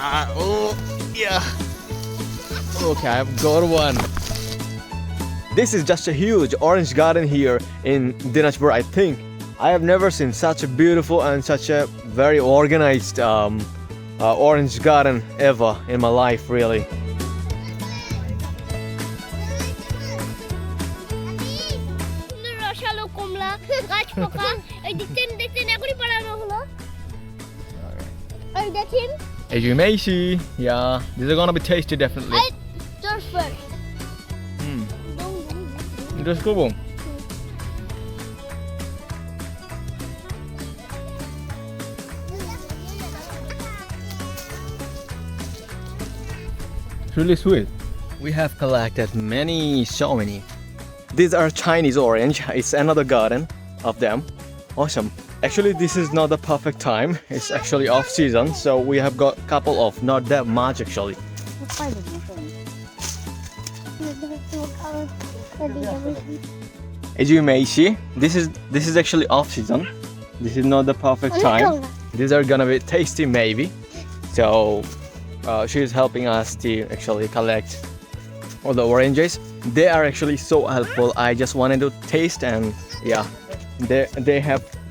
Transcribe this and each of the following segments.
Ah, oh, yeah. Okay, I've got one. This is just a huge orange garden here in Dinajpur, I think. I have never seen such a beautiful and such a very organized um, uh, orange garden ever in my life, really. সুন্দর রসালো কমলা গাছ পোকা এই দেখছেন দেখছেন এখনই পালানো হলো এই দেখেন As you may see, yeah, these are gonna be tasty definitely. I just first. Hmm. Just go. It's really sweet. We have collected many, so many. These are Chinese orange. It's another garden of them. Awesome. Actually, this is not the perfect time. It's actually off season, so we have got couple of, not that much actually. As you may see, this is this is actually off season. This is not the perfect time. These are gonna be tasty maybe. So uh, she is helping us to actually collect all the oranges. They are actually so helpful. I just wanted to taste and yeah, they they have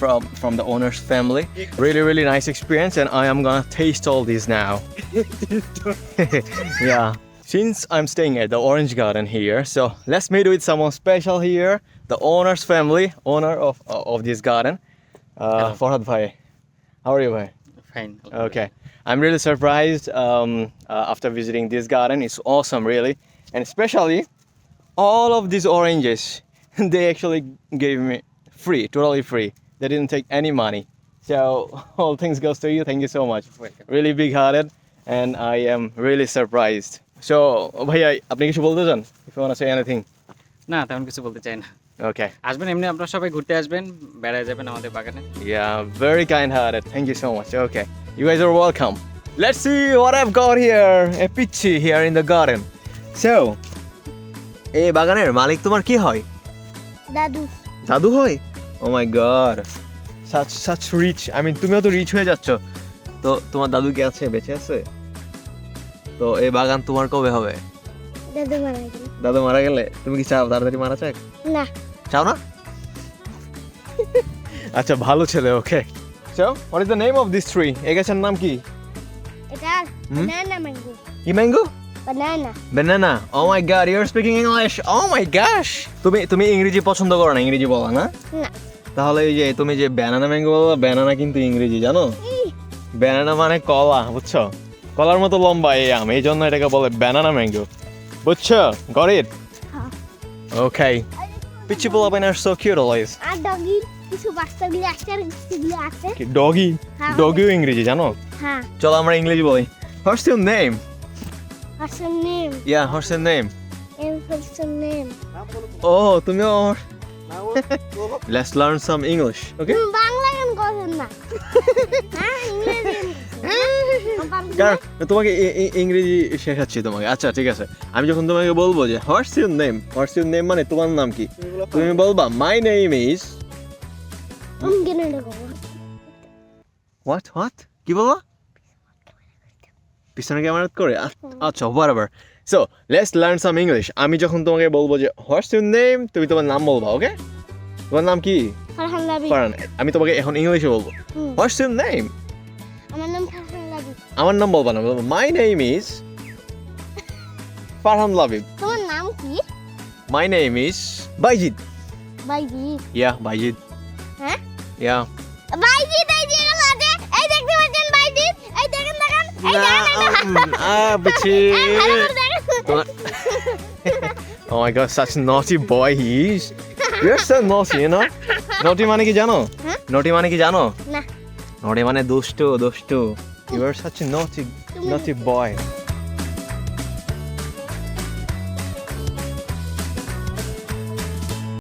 from from the owner's family. Really really nice experience and I am gonna taste all these now. yeah. Since I'm staying at the Orange Garden here, so let's meet with someone special here, the owner's family, owner of of this garden. Uh, Farhad Bhai. How are you, Bhai? Fine. Okay. I'm really surprised um, uh, after visiting this garden. It's awesome, really. And especially all of these oranges, they actually gave me free, totally free. They didn't take any money. So all things goes to you. Thank you so much. Welcome. Really big hearted and I am really surprised. So, ভাইয়া আপনি কিছু বলতে চান? If you want to say anything. না তেমন কিছু বলতে চাই না Okay. আসবেন এমনি আপনারা সবাই ঘুরতে আসবেন বেড়ায় যাবেন আমাদের বাগানে Yeah, very kind hearted. Thank you so much. Okay, you guys are welcome. Let's see what I've got here. A pichi here in the garden. So, এই বাগানের মালিক তোমার কি হয় দাদু দাদু হয় ও my god such such rich I mean তুমিও তো রিচ হয়ে যাচ্ছ। তো তোমার দাদু কি আছে? বেঁচে আছে? তো এই বাগান তোমার কবে হবে? দাদু মারা গেল। দাদু মারা গেলে? তুমি কি চাও? তাড়াতাড়ি মারা চাক না। চাও না? আচ্ছা ভালো ছেলে okay. So what is the name of this tree এই গাছের নাম কি? এটা ম্যাঙ্গো কি mango banana banana. Oh my god you're speaking english. Oh my gosh. তুমি তুমি ইংরেজি পছন্দ করো না ইংরেজি বলা না? না। তাহলে এই যে তুমি যে ব্যানানা ম্যাঙ্গো বলো ব্যানানা কিন্তু ইংরেজি জানো? ব্যানানা মানে কলা বুঝছ? কলার মতো লম্বা এই আম এই জন্য এটাকে বলে ব্যানানা ম্যাঙ্গো বুঝছ? গট ইট হ্যাঁ। ওকে পিচি পোলাপাইন আর সো কিউট অলওয়েজ আর ডগি কিছু বাচ্চাগুলো আছে আর কিছুগুলো আছে। ডগি হ্যাঁ। ডগিও ইংরেজি জানো? হ্যাঁ। চলো আমরা ইংরেজি বলি। What's your name Hasan name yeah what's your name M Hasan name ও তুমিও let's learn some English okay Bangla গান করেন না। হ্যাঁ ইংরেজি কারণ তোমাকে ইংরেজি শেখাচ্ছি তোমাকে। আচ্ছা ঠিক আছে। আমি যখন তোমাকে বলব যে what's your name what's your name মানে তোমার নাম কি? তুমি বলবা my name is what what কি বলবা? পিছনে ক্যামেরা করে? আচ্ছা what so let's learn some English আমি যখন তোমাকে বলব যে হোয়াটস ইউর নেম তুমি তোমার নাম বলবা ওকে তোমার নাম কি? ফারহান আমি তোমাকে এখন ইংলিশে বলব। হোয়াটস ইউর নেম আমার নাম ফারহান আমার নাম বলবা না my name is Farhan Labib তোমার নাম কি? মাই নেম ইজ বাইজিদ বাইজি Yeah, Bayid. হ্যাঁ? Yeah. Ah, করে oh my god, such naughty boy he is. You're so naughty, you know? naughty মানে কি জানো? হ্যাঁ? naughty মানে কি জানো? না naughty মানে দুষ্টু, দুষ্টু. You are such a naughty, naughty boy.